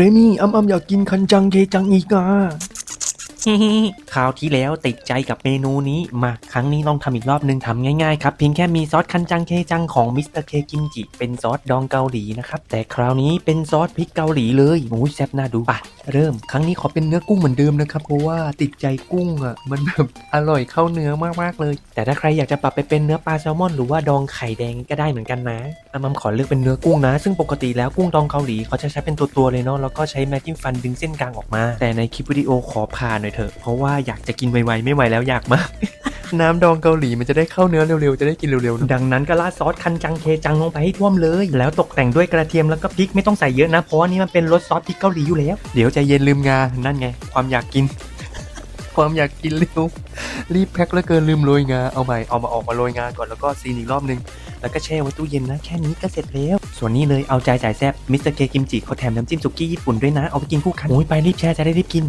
เรมี่อ้ำอ้ำอยากกินคันจังเคจังอีกา คราวที่แล้วติดใจกับเมนูนี้มาครั้งนี้ลองทำอีกรอบนึงทำง่ายๆครับเพียงแค่มีซอสคันจังเคจังของมิสเตอร์เคกิมจิเป็นซอสดองเกาหลีนะครับแต่คราวนี้เป็นซอสพริกเกาหลีเลยโอ้ยแซ่บน่าดูไปเริ่มครั้งนี้ขอเป็นเนื้อกุ้งเหมือนเดิมนะครับเพราะว่าติดใจกุ้งอะมันแบบอร่อยเข้าเนื้อมากๆเลย แต่ถ้าใครอยากจะปรับไปเป็นเนื้อปลาแซลมอน หรือว่าดองไข่แดงก็ได้เหมือนกันนะอามัมขอเลือกเป็นเนื้อกุ้งนะ ซึ่งปกติแล้วกุ้งดองเกาหลีเขาจะใช้เป็นตัวๆเลยเนาะแล้วก็ใช้แมจิ้มฟันดึงเส้นกลางออกมา แต่ในคลิปวิดีโอขอผ่านน่อยเถอะ เพราะว่าอยากจะกินไวๆไม่ไหวแล้วอยากมาก น้ำดองเกาหลีมันจะได้เข้าเนื้อเร็วๆ จะได้กินเร็วๆนะดังนั้นก็ราดซอสคันจังเคจังลงไปให้ท่วมเลย แล้วตกแต่งด้วยกระเทียมแล้วก็พริกไม่ต้องใส่เยอะนะ เพราะว่านี่มันเป็นรสซอสพริกเกาหลีอยู่แล้ว เดี๋ยวใจเย็นลืมงา นั่นไง ความอยากกิน ความอยากกินเร็ว รีบแพ็คแล้วเกินลืมโรยงา เอาใหม่ เอามาออกมาโรยงาก่อนแล้วก็ซีนอีกรอบนึง แล้วก็แช่ไว้ตู้เย็นนะ แค่นี้ก็เสร็จแล้วส่วนนี้เลยเอาใจจ่ายแซ่บมิสเตอร์เคกิมจิเขาแถมน้ำจิ้มสุกี้ญี่ปุ่นด้วยนะ เอาไปกินคู่กัน โอ้ยไปรีบแช่จะได้รีบกิน